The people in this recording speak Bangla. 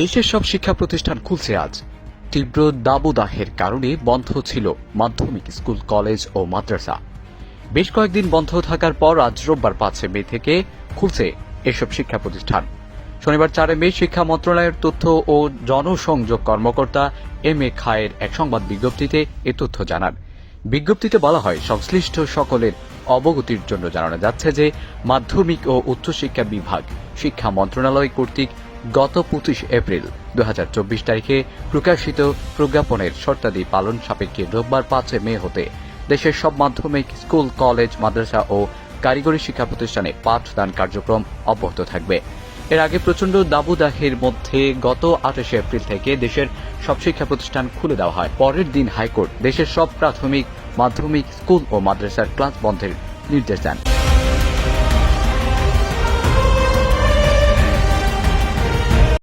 দেশের সব শিক্ষা প্রতিষ্ঠান খুলছে আজ। তীব্র দাবদাহের কারণে বন্ধ ছিল মাধ্যমিক স্কুল, কলেজ ও মাদ্রাসা। বেশ কয়েকদিন বন্ধ থাকার পর আজ রোববার পাঁচে মে থেকে খুলছে এসব শিক্ষা প্রতিষ্ঠান। শনিবার চারে মে শিক্ষা মন্ত্রণালয়ের তথ্য ও জনসংযোগ কর্মকর্তা এম এ খায়ের এক সংবাদ বিজ্ঞপ্তিতে এ তথ্য জানান। বিজ্ঞপ্তিতে বলা হয়, সংশ্লিষ্ট সকলের অবগতির জন্য জানানো যাচ্ছে যে মাধ্যমিক ও উচ্চশিক্ষা বিভাগ শিক্ষা মন্ত্রণালয় কর্তৃক গত পঁচিশ এপ্রিল দু হাজার চব্বিশ তারিখে প্রকাশিত প্রজ্ঞাপনের শর্তাদি পালন সাপেক্ষে রোববার পাঁচে মে হতে দেশের সব মাধ্যমিক স্কুল, কলেজ, মাদ্রাসা ও কারিগরি শিক্ষা প্রতিষ্ঠানে পাঠদান কার্যক্রম অব্যাহত থাকবে। এর আগে প্রচণ্ড দাবুদাহের মধ্যে গত আঠাশে এপ্রিল থেকে দেশের সব শিক্ষা প্রতিষ্ঠান খুলে দেওয়া হয়। পরের দিন হাইকোর্ট দেশের সব প্রাথমিক, মাধ্যমিক স্কুল ও মাদ্রাসার ক্লাস বন্ধের নির্দেশ দেন।